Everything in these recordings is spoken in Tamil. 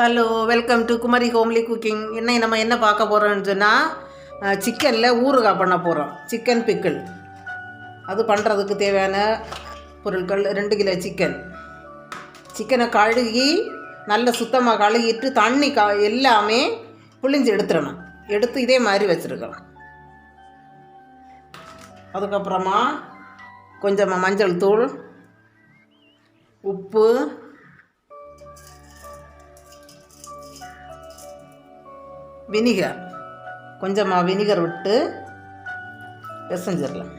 Hello welcome to Kumari homely cooking இன்னைக்கு நம்ம என்ன பார்க்க போகிறோம்னு சொன்னால் சிக்கனில் ஊறுகாய் பண்ண போகிறோம் சிக்கன் பிக்கிள் அது பண்ணுறதுக்கு தேவையான பொருட்கள் ரெண்டு கிலோ சிக்கன் சிக்கனை கழுகி நல்ல சுத்தமாக கழுகிட்டு தண்ணி க எல்லாமே புளிஞ்சு எடுத்துடணும். எடுத்து இதே மாதிரி வச்சுருக்கணும். அதுக்கப்புறமா கொஞ்சமாக மஞ்சள் தூள் உப்பு வினிகர். கொஞ்சமாக வினிகர் விட்டு பிசைஞ்சிடலாம்.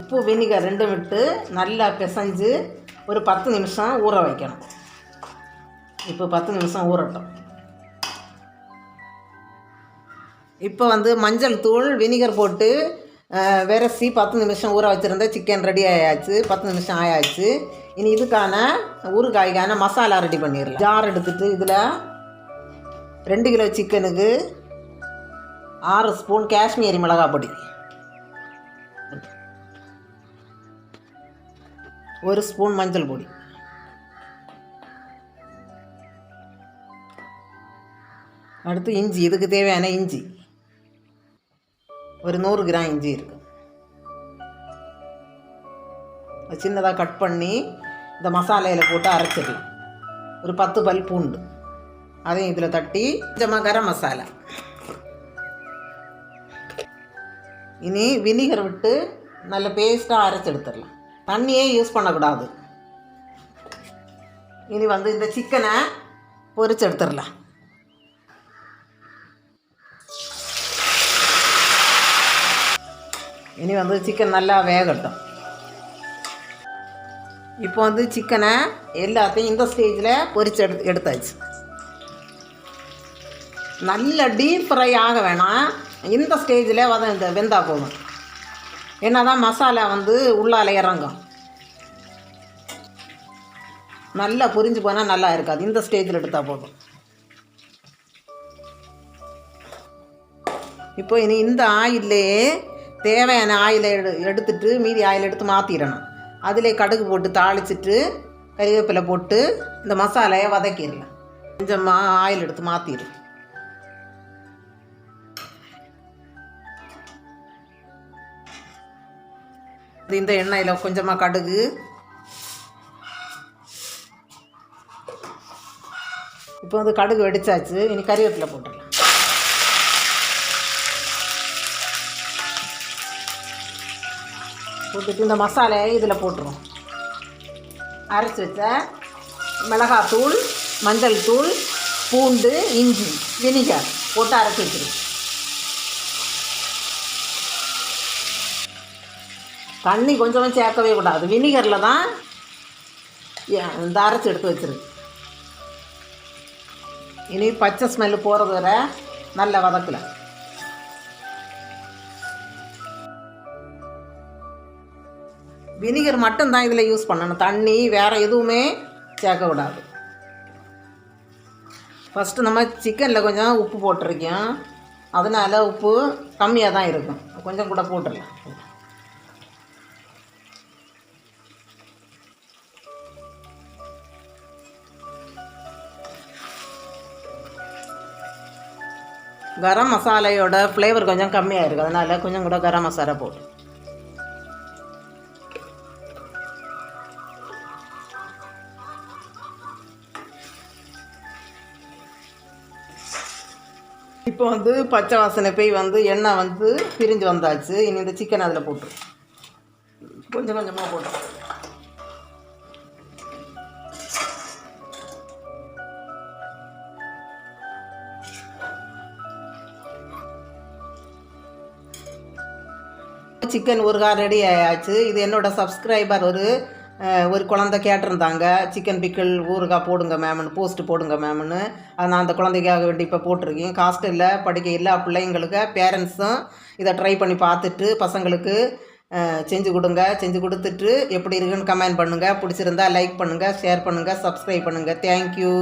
உப்பு வினிகர் ரெண்டும் விட்டு நல்லா பிசைஞ்சு ஒரு பத்து நிமிஷம் ஊற வைக்கணும். இப்போ பத்து நிமிஷம் ஊறட்டும். இப்போ வந்து மஞ்சள் தூள் வினிகர் போட்டு விரசி பத்து நிமிஷம் ஊற வச்சுருந்த சிக்கன் ரெடி ஆயாச்சு. பத்து நிமிஷம் ஆயாச்சு. இனி இதுக்கான ஊறுகாய்க்கான மசாலா ரெடி பண்ணிடலாம். ஜார் எடுத்துட்டு இதில் ரெண்டு கிலோ சிக்கனுக்கு ஆறு ஸ்பூன் காஷ்மீரி மிளகாய் பொடி. ஒரு ஸ்பூன் மஞ்சள் பொடி. அடுத்து இஞ்சி. இதுக்கு தேவையான இஞ்சி. ஒரு நூறு கிராம் இஞ்சி இருக்குது சின்னதாக கட் பண்ணி இந்த மசாலையில் போட்டு அரைச்சிடலாம். ஒரு பத்து பல் பூண்டு. அதையும் இதில் தட்டி கொஞ்சமாக கரம் மசாலா. இனி வினிகர் விட்டு நல்ல பேஸ்ட்டாக அரைச்சி எடுத்துடலாம். தண்ணியே யூஸ் பண்ணக்கூடாது. இனி வந்து இந்த சிக்கனை பொரிச்சு எடுத்துடலாம். இனி வந்து சிக்கன் நல்லா வேகட்டும். இப்போ வந்து சிக்கனை எல்லாத்தையும் இந்த ஸ்டேஜில் பொறிச்சு எடு எடுத்தாச்சு. நல்ல டீப் ஃப்ரை ஆக வேணாம். இந்த ஸ்டேஜில் வத இந்த வெந்தா போகும் என்ன தான் மசாலா வந்து உள்ளால் இறங்கும். நல்லா புரிஞ்சு போனால் நல்லா இருக்காது. இந்த ஸ்டேஜில் எடுத்தால் போதும். இப்போ இனி இந்த ஆயிலே தேவையான ஆயிலை எடு எடுத்துட்டு மீதி ஆயில் எடுத்து மாற்றிடணும் அதிலே கடுகு போட்டு தாளிச்சிட்டு கறிவேப்பிலை போட்டு இந்த மசாலையை வதக்கிடலாம். கொஞ்சமாக ஆயில் எடுத்து மாற்றிடு இந்த எண்ணெயில் கொஞ்சமாக கடுகு. இப்போ வந்து கடுகு வெடிச்சாச்சு. இனி கறிவேப்பிலை போட்டுடலாம். போட்டுட்டு இந்த மசாலையை இதில் போட்டுருவோம். அரைச்சி வச்ச மிளகாத்தூள் மஞ்சள் தூள் பூண்டு இஞ்சி வினிகர் போட்டு அரைச்சி வச்சிருவோம். தண்ணி கொஞ்சமாக சேர்க்கவே கூடாது. வினிகரில் தான் இந்த அரைச்சி எடுத்து வச்சிருக்கு இனி பச்சை ஸ்மெல்லு போகிறது வரை நல்லா வதக்கலை. வினிகர் மட்டும்தான் இதில் யூஸ் பண்ணணும். தண்ணி வேறு எதுவுமே சேர்க்கக்கூடாது ஃபஸ்ட்டு நம்ம சிக்கனில் கொஞ்சம் உப்பு போட்டிருக்கோம் அதனால் உப்பு கம்மியாக தான் இருக்கும். கொஞ்சம் கூட போட்டுடலாம். கரம் மசாலையோட ஃப்ளேவர் கொஞ்சம் கம்மியாக இருக்குது அதனால் கொஞ்சம் கூட கரம் மசாலா போட்டு. இப்போ வந்து பச்சை வாசனை போய் வந்து எண்ணெய் வந்து பிரிஞ்சு வந்தாச்சு. இனி இந்த சிக்கன் அதில் போட்டு. கொஞ்சம் கொஞ்சமாக போட்டு. சிக்கன் ஊறுகாய் ரெடி ஆயாச்சு. இது என்னோட சப்ஸ்கிரைபர் ஒரு ஒரு குழந்தை கேட்டிருந்தாங்க சிக்கன் பிக்கிள் ஊறுகாய் போடுங்க மேம்னு போஸ்ட் போடுங்க மேம்னு நான் அந்த குழந்தைக்காக வேண்டி இப்போ போட்டிருக்கேன். காஸ்ட் இல்லை படிக்க இல்லை பிள்ளைங்களுக்கு பேரண்ட்ஸும் இதை ட்ரை பண்ணி பார்த்துட்டு பசங்களுக்கு செஞ்சு கொடுங்க செஞ்சு கொடுத்துட்டு எப்படி இருக்குன்னு கமெண்ட் பண்ணுங்கள் பிடிச்சிருந்தா லைக் பண்ணுங்கள் ஷேர் பண்ணுங்கள் சப்ஸ்கிரைப் பண்ணுங்கள் தேங்க்யூ